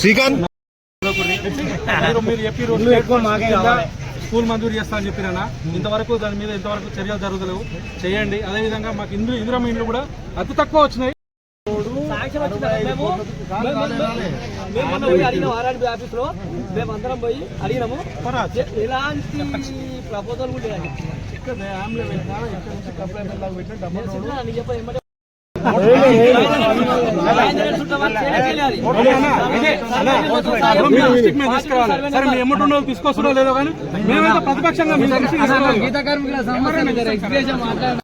శ్రీకాంత్. మీరు చెప్పి స్కూల్ మంజూరు చేస్తా అని చెప్పినా ఇంతవరకు దాని మీద ఇంతవరకు చర్యలు జరుగుతలేవు. చేయండి. అదేవిధంగా మాకు ఇంద్ర ఇందిరమ్మ ఇండ్లు కూడా అతి తక్కువ వచ్చినాయి. పోయి అడిగినాం ఆర్ఆర్బీ ఆఫీస్లో. మేము అందరం పోయి అడిగినాము. ఎలాంటి ప్రపోజల్ కూడా మీరు దృష్టికి తీసుకురావాలి సరే మీ ఎమ్మటి ఉన్నో తీసుకొస్తుందో లేదో కానీ మేమైతే ప్రతిపక్షంగా మీ గీత కార్మికుల సంబంధం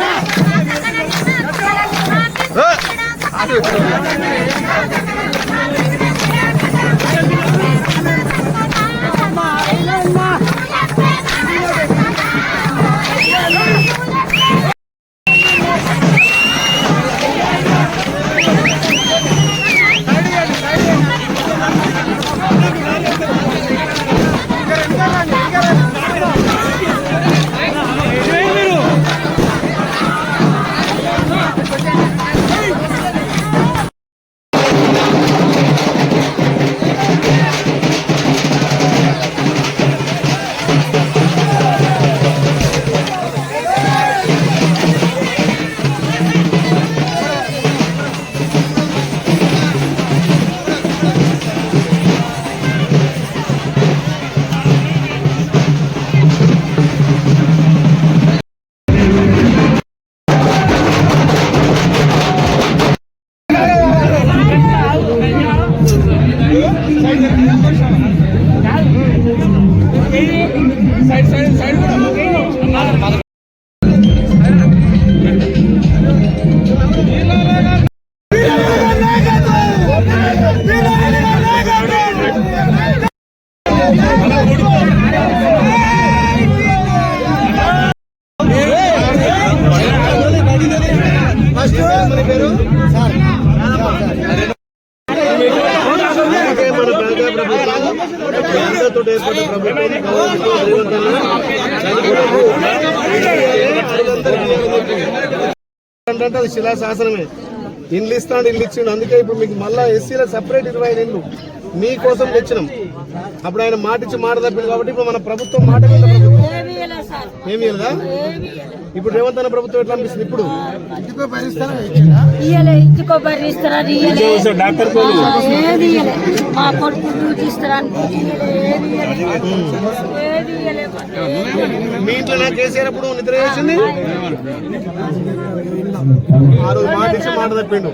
না కేంద్రంతో ఏర్పడిన ప్రభుత్వం. అది శిలాశాసనమే. ఇల్లు ఇస్తాడు ఇల్లు ఇచ్చిండు. అందుకే ఇప్పుడు మీకు మళ్ళా ఎస్సీల సపరేట్ ఇరవై ఐదు ఇల్లు మీకోసం తెచ్చినాం. అప్పుడు ఆయన మాట ఇచ్చి మాట తప్పింది కాబట్టి ఇప్పుడు మన ప్రభుత్వం మాట మీద ప్రభుత్వం ఏమి ఇప్పుడు రేవంత్ అన్న ప్రభుత్వం ఎట్లా అనిపిస్తుంది ఇప్పుడు? ఇయ్యలే ఏది ఇయ్యలే. మా కొడుకు డ్యూటీ ఇస్తారా ఏది ఇయ్యలే ఏది ఇయ్యలే. మీ ఇంట్లో నా కేసీఆర్ అప్పుడు నిద్ర చేసింది? ఆ రోజు మాట ఇచ్చి మాట తప్పిండు.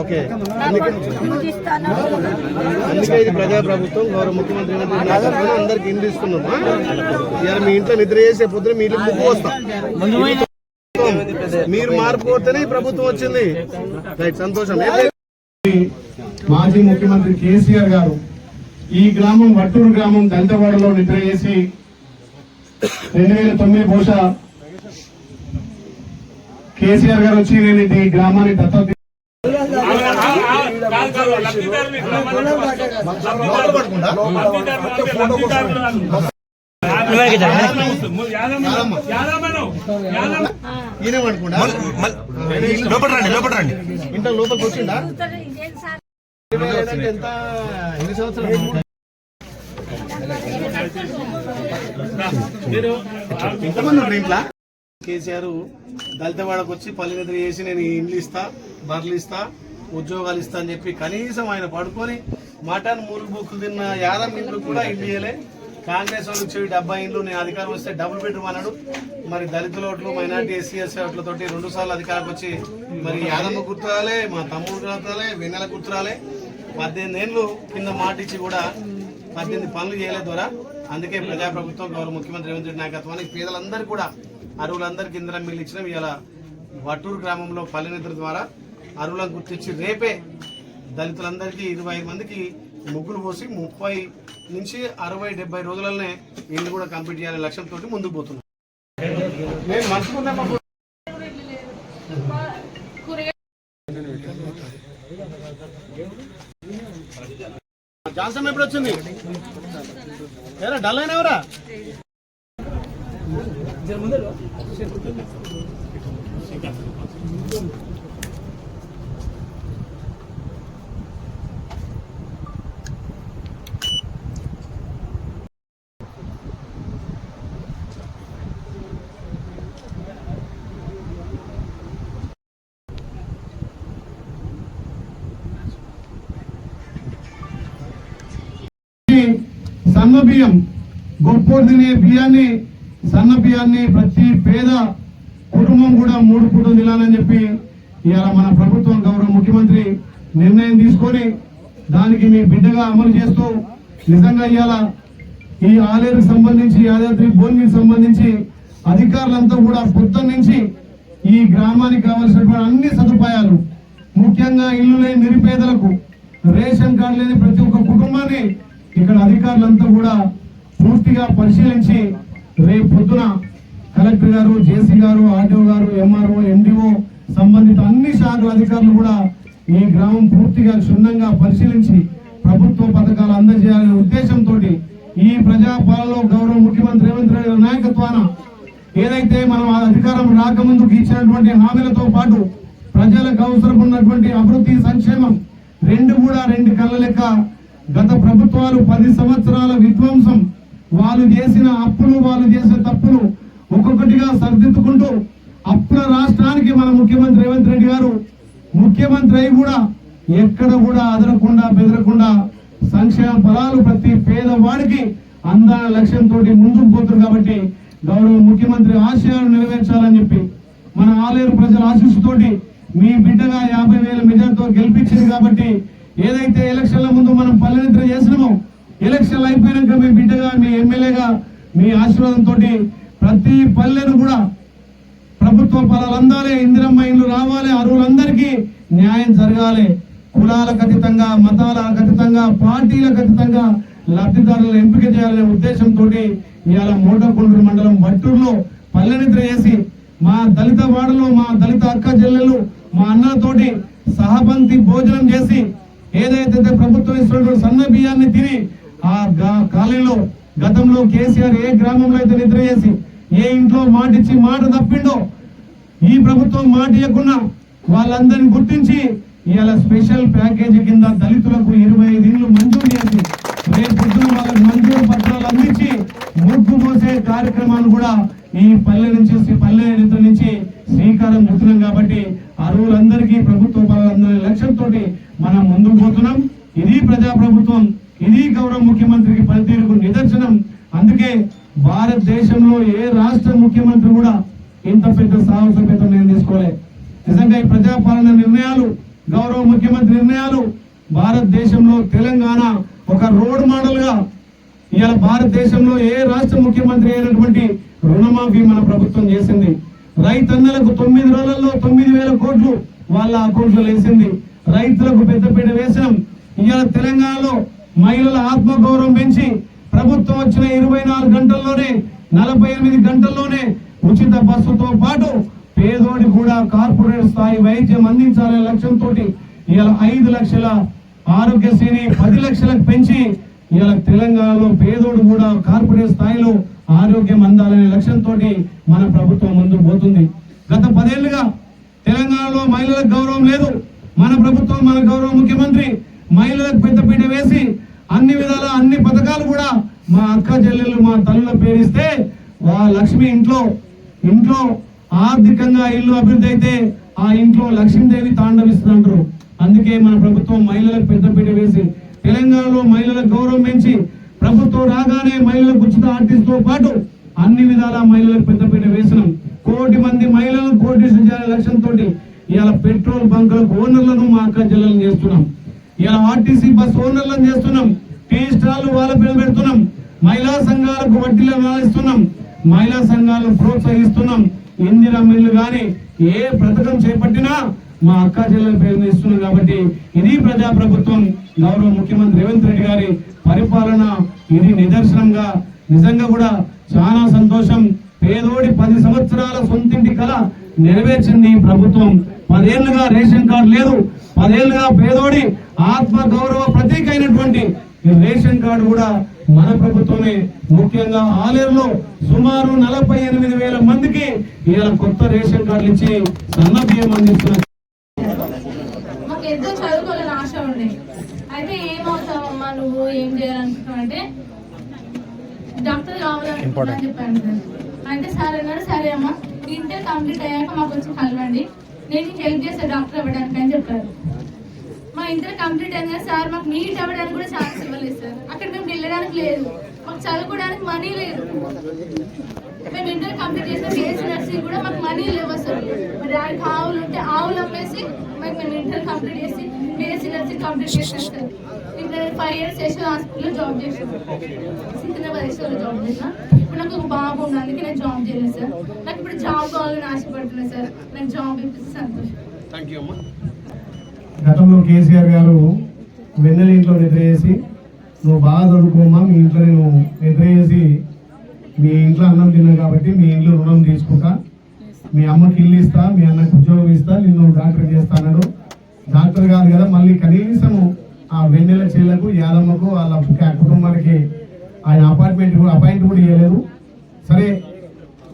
ఓకే. అందుకే ఇది ప్రజా ప్రభుత్వం గౌరవ ముఖ్యమంత్రి అందరికి ఇస్తున్నాం ఇవాళ మీ ఇంట్లో నిద్ర చేసే పొద్దున మీ ఇంట్లో ముగ్గు వస్తాం మీరు మార్పు కోరితేనే ప్రభుత్వం వచ్చింది. రైట్ సంతోషం. మాజీ ముఖ్యమంత్రి కేసీఆర్ గారు ఈ గ్రామం వట్టూరు గ్రామం దంతవాడలో నిద్ర చేసి రెండు వేల తొమ్మిది బహుశా కేసీఆర్ గారు వచ్చి నేను ఇది ఈ గ్రామాన్ని దత్తత లోపల రండి లోపల రండి ఇంట్లో లోపలికి వచ్చిందా? ఎంత ఎన్ని సంవత్సరాలు ఎంతమంది ఉన్నారు ఇంట్లో కేసీఆర్ దళితవాడకు వచ్చి పల్లె చేసి నేను ఇండ్లు ఇస్తా బర్లు ఇస్తా ఉద్యోగాలు ఇస్తా అని చెప్పి కనీసం ఆయన పడుకొని మటన్ మురుగు బుక్కులు తిన్న యాదం ఇండ్లు కూడా ఇండ్లు ఇయ్యలే. కాంగ్రెస్ వాళ్ళు వచ్చి డెబ్బై ఇండ్లు నేను అధికారం వస్తే డబుల్ బెడ్రూమ్ అన్నాడు. మరి దళితుల ఓట్లు మైనార్టీ ఎస్సీ ఎస్సీ ఓట్లతోటి రెండు సార్లు అధికారకు వచ్చి మరి యాదమ్మ గుర్తురాలే మా తమ్ముడు గుర్తురాలే వెన్నెల గుర్తురాలే. పద్దెనిమిది ఏళ్ళు కింద మాటిచ్చి కూడా పద్దెనిమిది పనులు చేయలేదు ద్వారా అందుకే ప్రజాప్రభుత్వం గౌరవ ముఖ్యమంత్రి రేవంత్ రెడ్డి నాయకత్వానికి పేదలందరూ కూడా అరువులందరికీ ఇందిరా మిల్లు ఇచ్చినాం ఇలా వట్టూరు గ్రామంలో పల్లెనిద్ర ద్వారా అరువులను గుర్తించి రేపే దళితులందరికీ ఇరవై మందికి ముగ్గులు పోసి ముప్పై నుంచి అరవై డెబ్బై రోజులనే ఇల్లు కూడా కంప్లీట్ చేయాలనే లక్ష్యంతో ముందుకు పోతున్నాం. నేను మనసుకున్నా జాన్సన్ ఎప్పుడు వచ్చింది ఎవరా డల్ అయినవరా? ఎవరా బియ్యం గొప్పోడు తినే బియ్యాన్ని సన్నబియ్యాన్ని ప్రతి పేద కుటుంబం కూడా మూడు పూటలు తినాలని చెప్పి ఇవాళ మన ప్రభుత్వం గౌరవ ముఖ్యమంత్రి నిర్ణయం తీసుకొని దానికి మీ బిడ్డగా అమలు చేస్తూ నిజంగా ఇవాళ ఈ ఆలేరుకు సంబంధించి యాదాద్రి భూమికి సంబంధించి అధికారులంతా కూడా పొద్దున్న నుంచి ఈ గ్రామానికి కావలసినటువంటి అన్ని సదుపాయాలు ముఖ్యంగా ఇల్లు లేని నిరుపేదలకు రేషన్ కార్డు లేని ప్రతి ఒక్క కుటుంబాన్ని ఇక్కడ అధికారులంతా కూడా పూర్తిగా పరిశీలించి రేపు పొద్దున కలెక్టర్ గారు జేసీ గారు ఆర్డీఓ గారు ఎంఆర్ఓ ఎండిఓ సంబంధిత అన్ని శాఖల అధికారులు కూడా ఈ గ్రామం పూర్తిగా క్షుణ్ణంగా పరిశీలించి ప్రభుత్వ పథకాలు అందజేయాలనే ఉద్దేశంతో ఈ ప్రజాపాలలో గౌరవ ముఖ్యమంత్రి రేవంత్ రెడ్డి గారి నాయకత్వాన ఏదైతే మనం ఆ అధికారం రాకముందుకు ఇచ్చినటువంటి హామీలతో పాటు ప్రజలకు అవసరం ఉన్నటువంటి అభివృద్ధి సంక్షేమం రెండు కూడా రెండు కళ్ళ లెక్క గత ప్రభుత్వాలు పది సంవత్సరాల విధ్వంసం వాళ్ళు చేసిన అప్పులు వాళ్ళు చేసిన తప్పులు ఒక్కొక్కటిగా సరిదిద్దుకుంటూ అప్పుల రాష్ట్రానికి మన ముఖ్యమంత్రి రేవంత్ రెడ్డి గారు ముఖ్యమంత్రి అయి కూడా ఎక్కడ కూడా అదరకుండా బెదరకుండా సంక్షేమ ఫలాలు ప్రతి పేదవాడికి అందాల లక్ష్యంతో ముందుకు పోతుంది కాబట్టి గౌరవ ముఖ్యమంత్రి ఆశయాలు నెరవేర్చాలని చెప్పి మన ఆలేరు ప్రజల ఆశీస్సుతోటి మీ బిడ్డగా యాభై వేల మెజార్టీతో గెలిపించింది కాబట్టి ఏదైతే ఎలక్షన్ల ముందు మనం పల్లెనిద్ర చేసినామో ఎలక్షన్లు అయిపోయినాక మీ బిడ్డగా మీ ఎమ్మెల్యేగా మీ ఆశీర్వాదంతో ప్రతి పల్లెను కూడా ప్రభుత్వ ఫలాలు అందాలి ఇందిరమ్మ ఇల్లు రావాలి అరువులందరికీ న్యాయం జరగాలి. కులాలకు అతీతంగా మతాలకు అతీతంగా పార్టీలకు అతీతంగా లబ్ధిదారులను ఎంపిక చేయాలనే ఉద్దేశంతో ఇవాళ మోటకొండూరు మండలం వట్టూరులో పల్లెనిద్ర చేసి మా దళిత వాడలో మా దళిత అక్క చెల్లెలు మా అన్నలతోటి సహపంతి భోజనం చేసి ఏదైతే ప్రభుత్వం ఇస్తున్నటువంటి సన్న బియ్యాన్ని తిని ఆ గా- కాలనీలో గతంలో కేసీఆర్ ఏ గ్రామంలో అయితే నిద్ర చేసి ఏ ఇంట్లో మాట ఇచ్చి మాట తప్పిండో ఈ ప్రభుత్వం మాట ఇవ్వకుండా వాళ్ళందరిని గుర్తించి ఇవాళ స్పెషల్ ప్యాకేజీ కింద దళితులకు ఇరవై ఐదు ఇండ్లు మంజూరు చేసి రేపు వాళ్ళకి మంజూరు పత్రాలు అందించి ముగ్గు పోసే కార్యక్రమాలు కూడా ఈ పల్లె నుంచి శ్రీ- పల్లె నుంచి శ్రీకారం చుడుతున్నాం కాబట్టి అరువులందరికీ ప్రభుత్వ లక్ష్యంతో మనం ముందుకు పోతున్నాం. ఇది ప్రజా ప్రభుత్వం ఇది గౌరవ ముఖ్యమంత్రికి పనితీరుకు నిదర్శనం. అందుకే భారతదేశంలో ఏ రాష్ట్ర ముఖ్యమంత్రి కూడా ఇంత పెద్ద సాహసోపేతం నేను తీసుకోలే. నిజంగా ఈ ప్రజాపాలన నిర్ణయాలు గౌరవ ముఖ్యమంత్రి నిర్ణయాలు భారతదేశంలో తెలంగాణ ఒక రోడ్ మోడల్గా ఇవాళ భారతదేశంలో ఏ రాష్ట్ర ముఖ్యమంత్రి అయినటువంటి రుణమాఫీ మన ప్రభుత్వం చేసింది. రైతన్నలకు తొమ్మిది రోజుల్లో తొమ్మిది వేల కోట్లు వాళ్ళ అకౌంట్లో వేసింది. రైతులకు పెద్దపీట వేసాం ఇవాళ తెలంగాణలో మహిళల ఆత్మగౌరవం పెంచి ప్రభుత్వం వచ్చిన ఇరవై నాలుగు గంటల్లోనే నలభై ఎనిమిది గంటల్లోనే ఉచిత బస్సుతో పాటు పేదోడి కూడా కార్పొరేట్ స్థాయి వైద్యం అందించాలనే లక్ష్యంతో ఇవాళ ఐదు లక్షల ఆరోగ్యశ్రీని పది లక్షలకు పెంచి ఇవాళ తెలంగాణలో పేదోడు కూడా కార్పొరేట్ స్థాయిలో ఆరోగ్యం అందాలనే లక్ష్యంతో మన ప్రభుత్వం ముందుకు పోతుంది. గత పదేళ్ళుగా తెలంగాణలో మహిళలకు గౌరవం లేదు. మన ప్రభుత్వం మన గౌరవ ముఖ్యమంత్రి మహిళలకు పెద్దపీట వేసి అన్ని విధాల అన్ని పథకాలు కూడా మా అక్క చెల్లెళ్ళు మా తల్లుల పేరిస్తే వా లక్ష్మి ఇంట్లో ఇంట్లో ఆర్థికంగా ఇల్లు అభివృద్ధి అయితే ఆ ఇంట్లో లక్ష్మీదేవి తాండవిస్తుందంటారు అందుకే మన ప్రభుత్వం మహిళలకు పెద్దపీట వేసి తెలంగాణలో మహిళలకు గౌరవం పెంచి ప్రభుత్వం రాగానే మహిళలకు ఉచిత ఆర్టిస్ట్ పాటు అన్ని విధాల మహిళలకు పెద్దపీట వేసినాం. కోటి మంది మహిళలు కోటి చేయాలనే లక్ష్యంతో ఇవాళ పెట్రోల్ బంకులకు ఓనర్లను మా అక్క జిల్లాలను చేస్తున్నాం. ఇలా ఆర్టీసీ బస్ ఓనర్లను చేస్తున్నాం. టీ స్టాల్ వాళ్ళ పేరు పెడుతున్నాం. మహిళా సంఘాలకు వడ్డీలను ఇస్తున్నాం మహిళా సంఘాలను ప్రోత్సహిస్తున్నాం. ఇందిరా మిల్లు కానీ ఏ పథకం చేపట్టినా మా అక్క చెల్లెల పేరు ఇస్తున్నాం కాబట్టి ఇది ప్రజా ప్రభుత్వం గౌరవ ముఖ్యమంత్రి రేవంత్ రెడ్డి గారి పరిపాలన. ఇది నిదర్శనంగా నిజంగా కూడా చాలా సంతోషం. పేదోడి పది సంవత్సరాల సొంతింటి కళ నెరవేర్చింది ప్రభుత్వం. పదేళ్ళుగా రేషన్ కార్డు లేదు. పదేళ్ళుగా పేదోడి ఆత్మ గౌరవ ప్రతీక అయినటువంటి రేషన్ కార్డు కూడా మన ప్రభుత్వమే. ముఖ్యంగా ఆలేరులో సుమారు నలభై ఎనిమిది వేల మందికి ఇలా కొత్త రేషన్ కార్డులు ఇచ్చి సన్న బియ్యం అందిస్తున్నారు. ఎంతో చదువుకోవాలని ఆశ ఉండే అయితే ఏమవుతావమ్మా నువ్వు? ఏం చేయాలనుకుంటున్నావు? అంటే డాక్టర్ కావాలని చెప్పాను అంటే సార్ అన్నాడు. సరే అమ్మా. ఇంటర్ కంప్లీట్ అయ్యాక మాకు వచ్చి కలవండి. నేను హెల్ప్ చేస్తాను డాక్టర్ అవ్వడానికి అని చెప్పారు. మా ఇంటర్ కంప్లీట్ అయిన సార్ మాకు నీట్ అవ్వడానికి కూడా ఛాన్స్ ఇవ్వలేదు సార్. అక్కడ మేము వెళ్ళడానికి లేదు. మాకు చదువుకోవడానికి మనీ లేదు. మేము ఇంటర్ కంప్లీట్ చేసిన బిఎస్సీ నర్సింగ్ కూడా మాకు మనీ లేవు అసలు. మరి డాడీకి ఆవులు ఉంటే ఆవులు అమ్మేసి మాకు మేము ఇంటర్ కంప్లీట్ చేసి బిఎస్సీ నర్సింగ్ కంప్లీట్ చేసాం సార్ నేను ఫైవ్ ఇయర్స్ యశ్వర్ హాస్పిటల్లో జాబ్ చేసాను సికింద్రాబాద్ యశ్వర్లో జాబ్ చేసిన. ఇప్పుడు నాకు ఒక బాబు ఉంది అందుకే నేను జాబ్ చేయలేదు సార్. నాకు ఇప్పుడు జాబ్ కావాలని ఆశపడుతున్నాను సార్. నాకు జాబ్ ఇప్పిస్తే సంతోషం. థ్యాంక్ యూ అమ్మా. గతంలో కేసీఆర్ గారు వెన్నెల ఇంట్లో నిద్ర చేసి నువ్వు బాగా చదువుకోమా మీ ఇంట్లో నేను నిద్ర చేసి మీ ఇంట్లో అన్నం తిన్నా కాబట్టి మీ ఇంట్లో రుణం తీసుకుంటా. మీ అమ్మకి ఇల్లు ఇస్తా మీ అన్నకు ఉద్యోగం ఇస్తా నిన్ను డాక్టర్ చేస్తానడు డాక్టర్ కాదు కదా మళ్ళీ కనీసం ఆ వెన్నెల చెల్లకు యాదమ్మకు వాళ్ళ కుటుంబానికి ఆయన అపాయింట్మెంట్ అపాయింట్ కూడా ఇవ్వలేదు సరే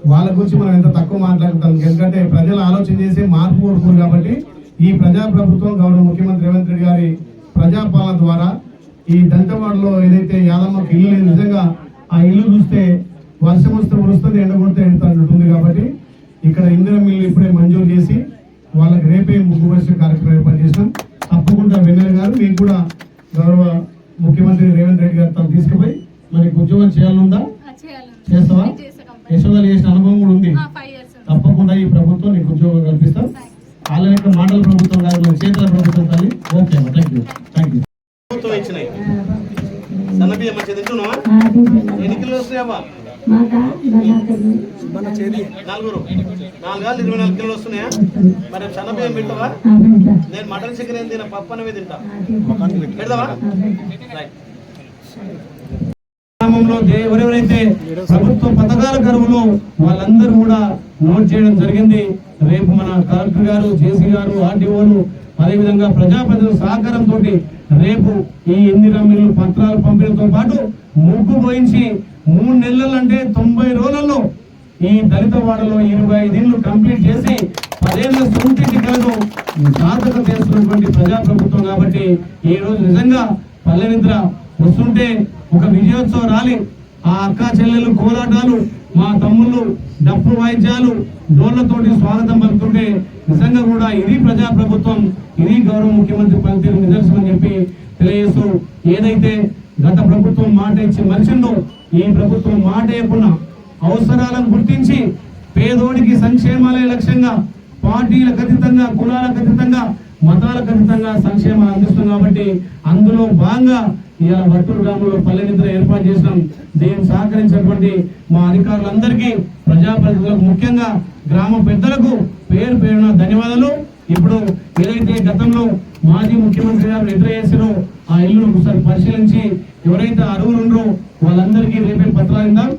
వాళ్ళ గురించి మనం ఎంత తక్కువ మాట్లాడుతాం? ఎందుకంటే ప్రజలు ఆలోచన చేసి మార్పు కోరుకోరు కాబట్టి ఈ ప్రజా ప్రభుత్వం గౌరవ ముఖ్యమంత్రి రేవంత్ రెడ్డి గారి ప్రజాపాలన ద్వారా ఈ దంతవాడలో ఏదైతే యాదమ్మకి ఇల్లు లేదు నిజంగా ఆ ఇల్లు చూస్తే వర్షం వస్తే ఉరుస్తుంది ఎండ కొడితే ఎండుతుంది కాబట్టి ఇక్కడ ఇందిరా మిల్లు ఇప్పుడే మంజూరు చేసి వాళ్ళకి రేపే ముగ్గు వర్ష కార్యక్రమం ఏర్పాటు చేసినాం. తప్పకుండా వెన్నెల గారు మీకు కూడా గౌరవ ముఖ్యమంత్రి రేవంత్ రెడ్డి గారు తను తీసుకుపోయి మనకి ఉద్యోగం చేయాలనుందా? చేయాలని చేస్తావా? యశోదాలు చేసిన అనుభవం కూడా ఉంది. తప్పకుండా ఈ ప్రభుత్వం నీకు ఉద్యోగం కల్పిస్తాం. వాళ్ళ యొక్క మండల ప్రభుత్వం కాదు చేతుల ప్రభుత్వం తల్లి. ఓకే అమ్మా థ్యాంక్ యూ థ్యాంక్ యూ ప్రభుత్వం ఇచ్చినాయి సన్నబియ్యం మంచిది తింటున్నావా? ఎన్ని కిలోలు వస్తాయమ్మా నలుగురు. నాలుగాలు ఇరవై నాలుగు కిలోలు వస్తున్నాయా? మరి సన్నబియ్యం పెట్టవా నేను మటన్ చికెన్ ఏం తిన పప్పు అనేవి తింటా. పెడదావా గ్రామంలో ఎవరెవరైతే ప్రభుత్వ పథకాల కరువులో వాళ్ళందరూ కూడా నోట్ చేయడం జరిగింది రేపు మన కలెక్టర్ గారు జేసీ గారు ఆర్డీఓలు అదేవిధంగా ప్రజాప్రతినిధుల సహకారంతో రేపు ఈ ఎన్ని మిల్లు పత్రాలు పంపిణీతో పాటు ముగ్గు పోయించి మూడు నెలలు అంటే తొంభై రోజుల్లో ఈ దళిత వాడలో ఇరవై ఐదేళ్ళు కంప్లీట్ చేసి పదేళ్ళ సూటి టికలను సాధక చేస్తున్నటువంటి ప్రజాప్రభుత్వం కాబట్టి ఈ రోజు నిజంగా పల్లె నిద్ర వస్తుంటే ఒక విజయోత్సవం రాలి ఆ అక్క చెల్లెలు కోలాటాలు మా తమ్ముళ్ళు డప్పు వాయిద్యాలు డోళ్ళతోటి స్వాగతం పలుకుంటే నిజంగా కూడా ఇది ప్రజాప్రభుత్వం ఇది గౌరవ ముఖ్యమంత్రి పనితీరు నిదర్శనం చెప్పి తెలియజేస్తూ ఏదైతే గత ప్రభుత్వం మాట ఇచ్చి మరిచిందో ఈ ప్రభుత్వం మాట ఇవ్వకుండా అవసరాలను గుర్తించి పేదోడికి సంక్షేమాలే లక్ష్యంగా పార్టీలకు అతీతంగా కులాలకు అతీతంగా మతాలకు అతీతంగా సంక్షేమాలు అందిస్తుంది కాబట్టి అందులో భాగంగా ఇవాళ వట్టూరు గ్రామంలో పల్లె నిద్ర ఏర్పాటు చేసినాం. దీన్ని సహకరించినటువంటి మా అధికారులందరికీ ప్రజాప్రతినిధులకు ముఖ్యంగా గ్రామ పెద్దలకు పేరు పేరున ధన్యవాదాలు. ఇప్పుడు ఏదైతే గతంలో మాజీ ముఖ్యమంత్రి గారు నిద్ర చేసిరో ఆ ఇల్లును ఒకసారి పరిశీలించి ఎవరైతే అరువులు ఉన్నారో వాళ్ళందరికీ రేపే పత్రాలు ఇద్దాం.